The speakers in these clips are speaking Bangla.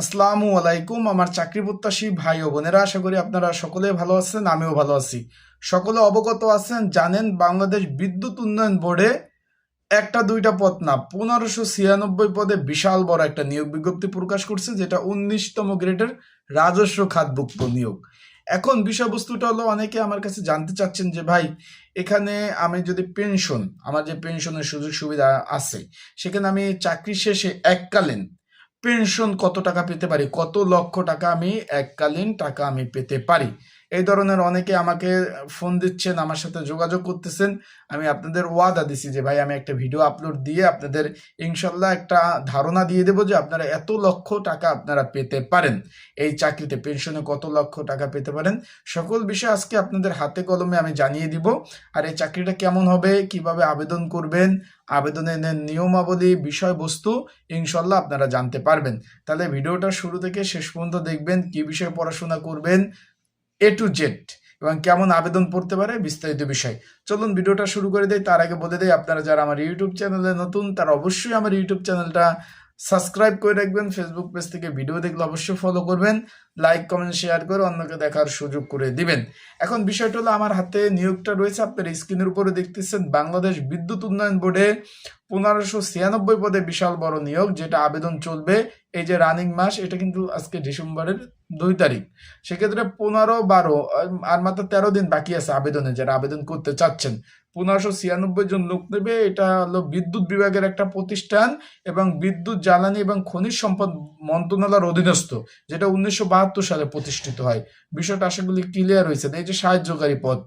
আসসালামু আলাইকুম, আমার চাকরি প্রত্যাশী ভাই ও বোনেরা, আশা করি আপনারা সকলে ভালো আছেন, আমিও ভালো আছি। সকলে অবগত আছেন, জানেন বাংলাদেশ বিদ্যুৎ উন্নয়ন বোর্ডে একটা দুইটা পদ না, পনেরোশো ছিয়ানব্বই পদে বিশাল বড় একটা নিয়োগ বিজ্ঞপ্তি প্রকাশ করছে, যেটা উনিশতম গ্রেডের রাজস্ব খাতভুক্ত নিয়োগ। এখন বিষয়বস্তুটা হলো, অনেকে আমার কাছে জানতে চাচ্ছেন যে, ভাই, এখানে আমি যদি পেনশন, আমার যে পেনশনের সুযোগ সুবিধা আছে, সেখানে আমি চাকরি শেষে এককালীন পেনশন কত টাকা পেতে পারি? কত লক্ষ টাকা আমি এককালীন টাকা আমি পেতে পারি? এই ধরনের অনেকে আমাকে ফোন দিচ্ছেন, আমার সাথে যোগাযোগ করতেছেন। আমি আপনাদের ওয়াদা দিছি যে, ভাই, আমি একটা ভিডিও আপলোড দিয়ে আপনাদের ইনশাল্লাহ একটা ধারণা দিয়ে দেবো যে, আপনারা এত লক্ষ টাকা আপনারা পেতে পারেন। এই চাকরিতে পেনশনে কত লক্ষ টাকা পেতে পারেন? সকল বিষয় আজকে আপনাদের হাতে কলমে আমি জানিয়ে দিব। আর এই চাকরিটা কেমন হবে, কীভাবে আবেদন করবেন আবেদনের নিয়মাবলী, বিষয়বস্তু, ইনশাল্লাহ আপনারা জানতে পারবেন। তাহলে ভিডিওটা শুরু থেকে শেষ পর্যন্ত দেখবেন, কি বিষয়ে পড়াশোনা করবেন এ টু জেড এবং কেমন আবেদন পড়তে পারে বিস্তারিত বিষয়। চলুন ভিডিওটা শুরু করে দেয় তার আগে বলে দেয় আপনারা যারা আমার ইউটিউব চ্যানেলে নতুন, তারা অবশ্যই আমার ইউটিউব চ্যানেলটা সাবস্ক্রাইব করে রাখবেন। ফেসবুক পেজ থেকে ভিডিও দেখলে অবশ্যই ফলো করবেন। লাইক কমেন্ট শেয়ার করে অন্যকে দেখার সুযোগ করে দিবেন। এখন বিষয়টা হলো, আমার হাতে নিয়োগটা রয়েছে। আপনার স্ক্রিনের উপরে দেখতেছেন, বাংলাদেশ বিদ্যুৎ উন্নয়ন বোর্ডে পনেরোশো ছিয়ানব্বই পদে বিশাল বড় নিয়োগ, যেটা আবেদন চলবে। এই যে রানিং মাস, এটা কিন্তু আজকে ডিসেম্বরের দুই তারিখ। সেক্ষেত্রে পনেরো, বারো আর মাত্র তেরো দিন বাকি আছে আবেদনে যারা আবেদন করতে চাচ্ছেন। পনেরোশো ছিয়ানব্বই জন লোক নেবে, এটা হলো বিদ্যুৎ বিভাগের একটা প্রতিষ্ঠান এবং বিদ্যুৎ, জ্বালানি এবং খনিজ সম্পদ মন্ত্রণালয়ের অধীনস্থ, যেটা উনিশশো বাহাত্তর সালে প্রতিষ্ঠিত হয়। বিষয়টা আশা ক্লিয়ার হয়েছে। এই যে সাহায্যকারী পদ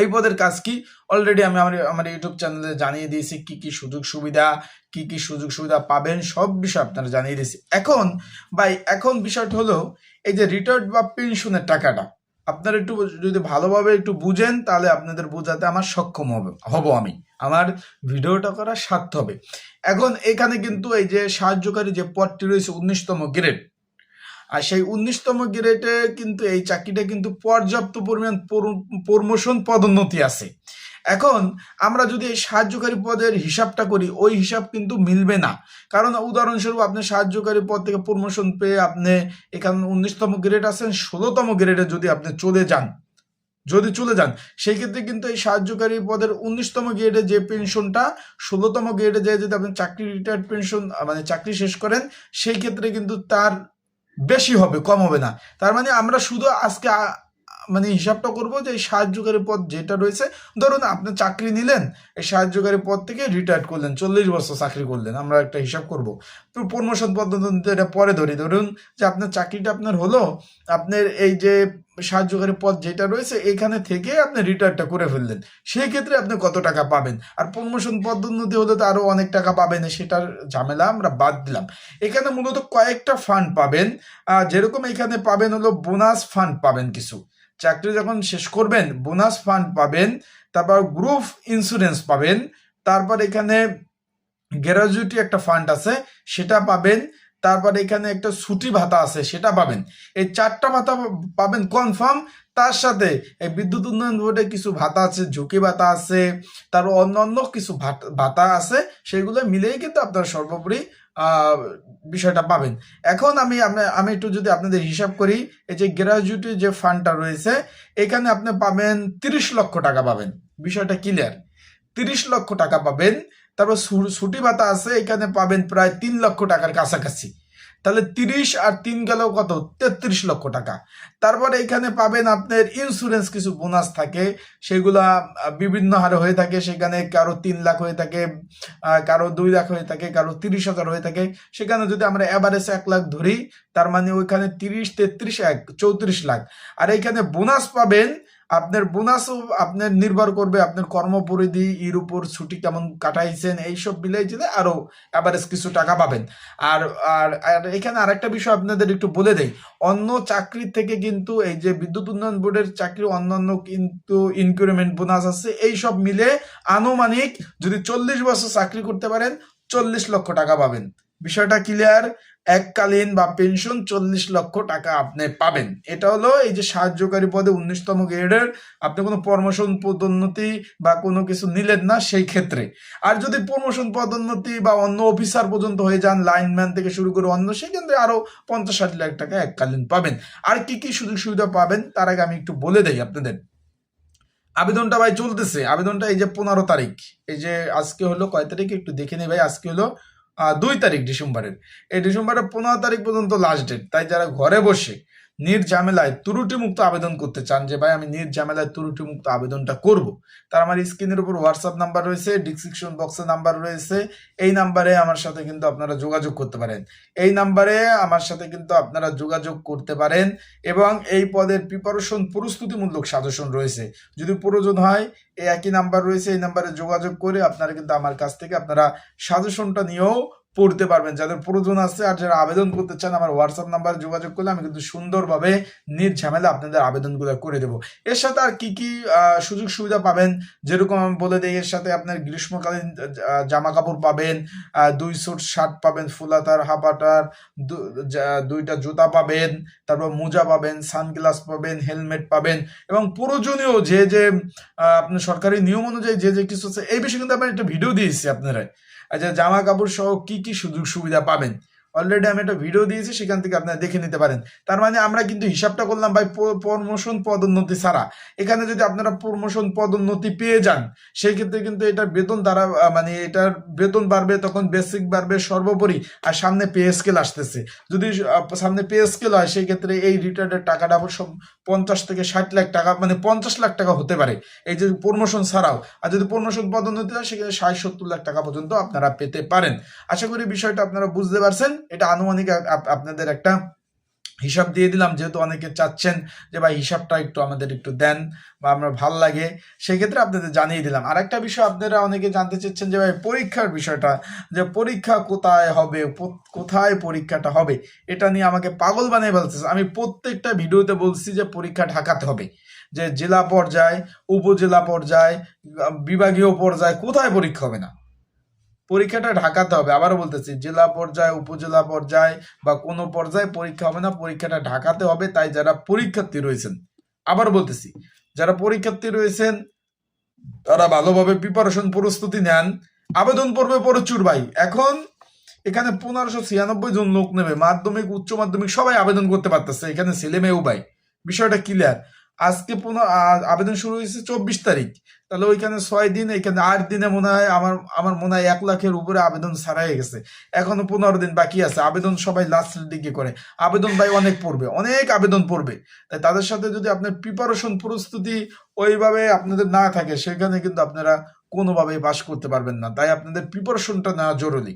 এই পদের কাজ কি? অলরেডি আমি আমার আমার ইউটিউব চ্যানেলে জানিয়ে দিয়েছি কি কি সুযোগ সুবিধা, কি কি সুযোগ সুবিধা পাবেন, সব বিষয় আপনারা জানিয়ে দিয়েছি। এখন, ভাই, এখন বিষয়টা হলো এই যে রিটায়ার্ড বা পেনশনের টাকাটা, আপনারা একটু যদি ভালোভাবে একটু বুঝেন, তাহলে আপনাদের বোঝাতে আমার সক্ষম হবে, হব আমি। আমার ভিডিওটা করা সার্থ হবে। এখন এখানে কিন্তু এই যে সাহায্যকারী যে পদটি রয়েছে, উনিশতম গ্রেড আর সেই উনিশতম গ্রেডে কিন্তু এই চাকরিটা কিন্তু পর্যাপ্ত পরিমাণ প্রমোশন পদোন্নতি আছে। এখন আমরা যদি এই সাহায্যকারী পদের হিসাবটা করি, ওই হিসাব কিন্তু মিলবে না। কারণ উদাহরণস্বরূপ আপনি সাহায্যকারী পদ থেকে প্রমোশন পেয়ে আপনি এখানে উনিশতম গ্রেড আছেন, ষোলোতম গ্রেডে যদি আপনি চলে যান, যদি চলে যান, সেই ক্ষেত্রে কিন্তু এই সাহায্যকারী পদের উনিশতম গ্রেডে যে পেনশনটা ষোলোতম গ্রেডে যে যদি আপনি চাকরি রিটায়ার্ড পেনশন মানে চাকরি শেষ করেন, সেই ক্ষেত্রে কিন্তু তার বেশি হবে, কম হবে না। তার মানে আমরা শুধু আজকে মানে হিসাবটা করব যে এই সাহায্যকারী পদ যেটা রয়েছে, ধরুন আপনি চাকরি নিলেন, এই সাহায্যকারী পদ থেকে রিটায়ার করলেন, চল্লিশ বছর চাকরি করলেন, আমরা একটা হিসাব করব। প্রমোশন পদ্ধতি এটা পরে ধরি, ধরুন যে আপনার চাকরিটা আপনার হলো, আপনার এই যে সাহায্যকারী পদ যেটা রয়েছে, এখানে থেকে আপনি রিটায়ারটা করে ফেললেন। সেই ক্ষেত্রে আপনি কত টাকা পাবেন? আর প্রমোশন পদোন্নতি হলে তো আরও অনেক টাকা পাবেন সেটার ঝামেলা আমরা বাদ দিলাম। এখানে মূলত কয়েকটা ফান্ড পাবেন। যেরকম এখানে পাবেন হলো বোনাস ফান্ড পাবেন কিছু। চাকরি যখন শেষ করবেন বোনাস ফান্ড পাবেন, তারপর গ্রুপ ইন্স্যুরেন্স পাবেন, তারপর এখানে গ্র্যাজুইটি একটা ফান্ড আছে, সেটা পাবেন। তারপর এখানে একটা ছুটি ভাতা আছে, সেটা পাবেন। এই চারটা ভাতা পাবেন কনফার্ম তার সাথে এই বিদ্যুৎ উন্নয়ন বোর্ডে কিছু ভাতা আছে, ঝুঁকি ভাতা আছে তারপর অন্য অন্য কিছু ভাতা আছে, সেগুলো মিলেই কিন্তু আপনার সর্বোপরি বিষয়টা পাবেন। এখন আমি আমি একটু যদি আপনাদের হিসাব করি, এই যে গ্র্যাজুইটি যে ফান্ডটা রয়েছে, এখানে আপনি পাবেন তিরিশ লক্ষ টাকা পাবেন। বিষয়টা ক্লিয়ার তিরিশ লক্ষ টাকা পাবেন তারপর ছুটি ভাতা আছে, এখানে পাবেন প্রায় তিন লক্ষ টাকার কাছাকাছি। তাহলে তিরিশ আর তিন গেল কত? তেত্রিশ লক্ষ টাকা। তারপরে এখানে পাবেন আপনার ইন্স্যুরেন্স কিছু বোনাস থাকে, সেগুলা বিভিন্ন হারে হয়ে থাকে। সেখানে কারও তিন লাখ হয়ে থাকে কারও দুই লাখ হয়ে থাকে, কারও তিরিশ হাজার হয়ে থাকে। সেখানে যদি আমরা এভারেজ এক লাখ ধরি, তার মানে ওইখানে তিরিশ, তেত্রিশ, এক, চৌত্রিশ লাখ। আর এইখানে বোনাস পাবেন আপনার বোনাসও আপনার নির্ভর করবে আপনার কর্মপরিধি, এর উপর ছুটি কেমন কাটাইছেন, এইসব মিলাই দিলে আরও অ্যাভারেজ কিছু টাকা পাবেন। আর আর এখানে আরেকটা বিষয় আপনাদের একটু বলে দেই। অন্য চাকরি থেকে কিন্তু এই যে বিদ্যুৎ উন্নয়ন বোর্ডের চাকরি, অন্যান্য কিন্তু ইনক্রিমেন্ট বোনাস আছে এই সব মিলে আনুমানিক যদি চল্লিশ বছর চাকরি করতে পারেন, চল্লিশ লক্ষ টাকা পাবেন। বিষয়টা ক্লিয়ার এককালীন বা পেনশন চল্লিশ লক্ষ টাকা আপনি পাবেন। এটা হলো এই যে সাহায্যকারী পদে উনিশতম গ্রেডের আপনি কোনো প্রমোশন পদোন্নতি বা কোনো কিছু নিলেন না সেই ক্ষেত্রে। আর যদি প্রমোশন পদোন্নতি বা অন্য অফিসার পর্যন্ত হয়ে যান লাইনম্যান থেকে শুরু করে অন্য, সেক্ষেত্রে আরও পঞ্চাশ ষাট লাখ টাকা এককালীন পাবেন। আর কি কি সুযোগ সুবিধা পাবেন, তার আগে আমি একটু বলে দেই আপনাদের। আবেদনটা ভাই চলতেছে। আবেদনটা এই যে পনেরো তারিখ। এই যে আজকে হলো, কয় তারিখ? একটু দেখে নিই ভাই, আজকে হলো দুই তারিখ ডিসেম্বরের। এই ডিসেম্বরের পনেরো তারিখ পর্যন্ত লাস্ট ডেট তাই যারা ঘরে বসে নির্ঝামেলায় ত্রুটি মুক্ত আবেদন করতে চান যে, ভাই, আমি নির্ঝামেলায় ত্রুটি মুক্ত আবেদনটা করব। তার আমার স্ক্রিনের উপর হোয়াটসঅ্যাপ নাম্বার রয়েছে ডিসক্রিপশন বক্সে নাম্বার রয়েছে। এই নাম্বারে আমার সাথে কিন্তু আপনারা যোগাযোগ করতে পারেন। এই নাম্বারে আমার সাথে কিন্তু আপনারা যোগাযোগ করতে পারেন এবং এই পদের প্রিপারেশন প্রস্তুতিমূলক সাজেশন রয়েছে। যদি প্রয়োজন হয়, এই একই নাম্বার রয়েছে, এই নাম্বারে যোগাযোগ করে আপনারা কিন্তু আমার কাছ থেকে আপনারা সাজেশনটা নিয়েও পড়তে পারবেন। যাদের প্রয়োজন আছে আর যারা আবেদন করতে চান, আমার হোয়াটসঅ্যাপ নাম্বারে যোগাযোগ করলে আমি কিন্তু সুন্দরভাবে নির্ঝামেলা আপনাদের আবেদনগুলো করে দেবো। এর সাথে আর কি কি সুযোগ সুবিধা পাবেন? যেরকম আমি বলে দিই, এর সাথে আপনার গ্রীষ্মকালীন জামা কাপড় পাবেন দুই স্যুট শার্ট পাবেন, ফুলাতার, হাফাটার দুইটা জুতা পাবেন, তারপর মোজা পাবেন, সানগ্লাস পাবেন, হেলমেট পাবেন এবং প্রয়োজনীয় যে যে আপনার সরকারি নিয়ম অনুযায়ী যে যে কিছু আছে, এই বিষয়ে কিন্তু আমি একটা ভিডিও দিয়েছি আপনারা। আচ্ছা জামা কাপড় সহ কি কি সুযোগ সুবিধা পাবেন? অলরেডি আমি একটা ভিডিও দিয়েছি, সেখান থেকে আপনারা দেখে নিতে পারেন। তার মানে আমরা কিন্তু হিসাবটা করলাম, ভাই প্রমোশন পদোন্নতি ছাড়া। এখানে যদি আপনারা প্রমোশন পদোন্নতি পেয়ে যান সেই ক্ষেত্রে কিন্তু এটার বেতন দ্বারা মানে এটার বেতন বাড়বে, তখন বেসিক বাড়বে সর্বোপরি, আর সামনে পে স্কেল আসতেছে। যদি সামনে পে স্কেল হয় সেই ক্ষেত্রে এই রিটায়ার্ডের টাকাটা সব পঞ্চাশ থেকে ষাট লাখ টাকা মানে পঞ্চাশ লাখ টাকা হতে পারে। এই যে প্রমোশন ছাড়াও, আর যদি প্রমোশন পদোন্নতি হয় সেখানে ষাট সত্তর লাখ টাকা পর্যন্ত আপনারা পেতে পারেন। আশা করি বিষয়টা আপনারা বুঝতে পারছেন। এটা আনুমানিক আপ- আপ- আপনাদের একটা হিসাব দিয়ে দিলাম। যেহেতু অনেকে চাচ্ছেন যে, ভাই, হিসাবটা একটু আমাদের একটু দেন বা আমরা ভালো লাগে, সেক্ষেত্রে আপনাদের জানিয়ে দিলাম। আর একটা বিষয়, আপনারা অনেকে জানতে চাচ্ছেন যে, ভাই, পরীক্ষার বিষয়টা, যে পরীক্ষা কোথায় হবে কোথায় পরীক্ষাটা হবে, এটা নিয়ে আমাকে পাগল বানিয়ে ফেলতেছে। আমি প্রত্যেকটা ভিডিওতে বলছি যে, পরীক্ষা ঢাকাতে হবে। যে জেলা পর্যায়ে, উপজেলা পর্যায়ে বিভাগীয় পর্যায়ে, কোথায় পরীক্ষা হবে না? পরীক্ষাটা ঢাকাতে হবে। আবারও বলতেছি, জেলা পর্যায়ে, উপজেলা পর্যায়ে বা কোনো পর্যায়ে পরীক্ষা হবে না, পরীক্ষাটা ঢাকাতে হবে, তাই যারা পরীক্ষার্থী রয়েছেন আবার বলতেছি, যারা পরীক্ষার্থী রয়েছেন, তারা ভালোভাবে প্রিপারেশন প্রস্তুতি নেন। আবেদন পড়বে প্রচুর ভাই। এখন এখানে পনেরোশো ছিয়ানব্বই জন লোক নেবে, মাধ্যমিক, উচ্চ মাধ্যমিক, সবাই আবেদন করতে পারতেছে, এখানে ছেলে মেয়েও ভাই। বিষয়টা ক্লিয়ার আজকে পুনঃ আবেদন শুরু হয়েছে চব্বিশ তারিখ। তাহলে ওইখানে ছয় দিন, এখানে আট দিনে মনে হয় আমার আমার মনে হয় এক লাখের উপরে আবেদন ছাড়াই গেছে। এখনও পনেরো দিন বাকি আছে। আবেদন সবাই লাস্টের দিকে করে। আবেদন ভাই অনেক পড়বে, অনেক আবেদন পড়বে। তাই তাদের সাথে যদি আপনার প্রিপারেশন প্রস্তুতি ওইভাবে আপনাদের না থাকে, সেখানে কিন্তু আপনারা কোনোভাবেই বাস করতে পারবেন না। তাই আপনাদের প্রিপারেশনটা নেওয়া জরুরি।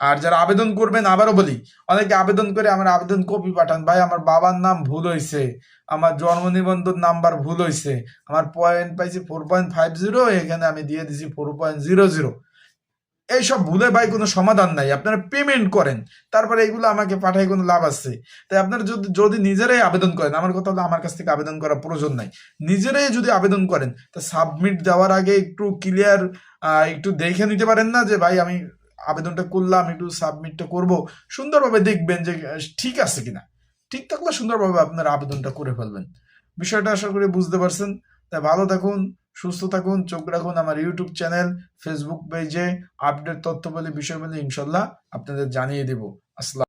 আর যারা আবেদন করবেন, আবারও বলি, অনেকে আবেদন করে আমার আবেদন কপি পাঠান। ভাই, আমার বাবার নাম ভুল হয়েছে আমার জন্ম নিবন্ধন নাম্বার ভুল হয়েছে আমার পয়েন্ট পাইছি ফোর পয়েন্ট ফাইভ জিরো এখানে আমি দিয়ে দিছি ফোর পয়েন্ট জিরো জিরো এইসব ভুলে ভাই কোনো সমাধান নাই। আপনারা পেমেন্ট করেন। তারপরে এগুলো আমাকে পাঠাই কোনো লাভ আছে? তাই আপনারা যদি যদি নিজেরাই আবেদন করেন, আমার কথা হলো আমার কাছ থেকে আবেদন করার প্রয়োজন নাই। নিজেরাই যদি আবেদন করেন, তা সাবমিট দেওয়ার আগে একটু ক্লিয়ার একটু দেখে নিতে পারেন না যে, ভাই, আমি আবেদনটা করলাম, একটু সাবমিটটা করব। সুন্দরভাবে দেখবেন যে ঠিক আছে কিনা। ঠিক থাকলে সুন্দরভাবে আপনারা আবেদনটা করে ফেলবেন। বিষয়টা আশা করি বুঝতে পারছেন। তাই ভালো থাকুন। সুস্থ থাকুন, চোখ রাখুন আমার ইউটিউব চ্যানেল ফেসবুক পেজে আপডেট তথ্য বলে বিষয় বলে ইনশাল্লাহ আপনাদের জানিয়ে দেব। আসসালাম।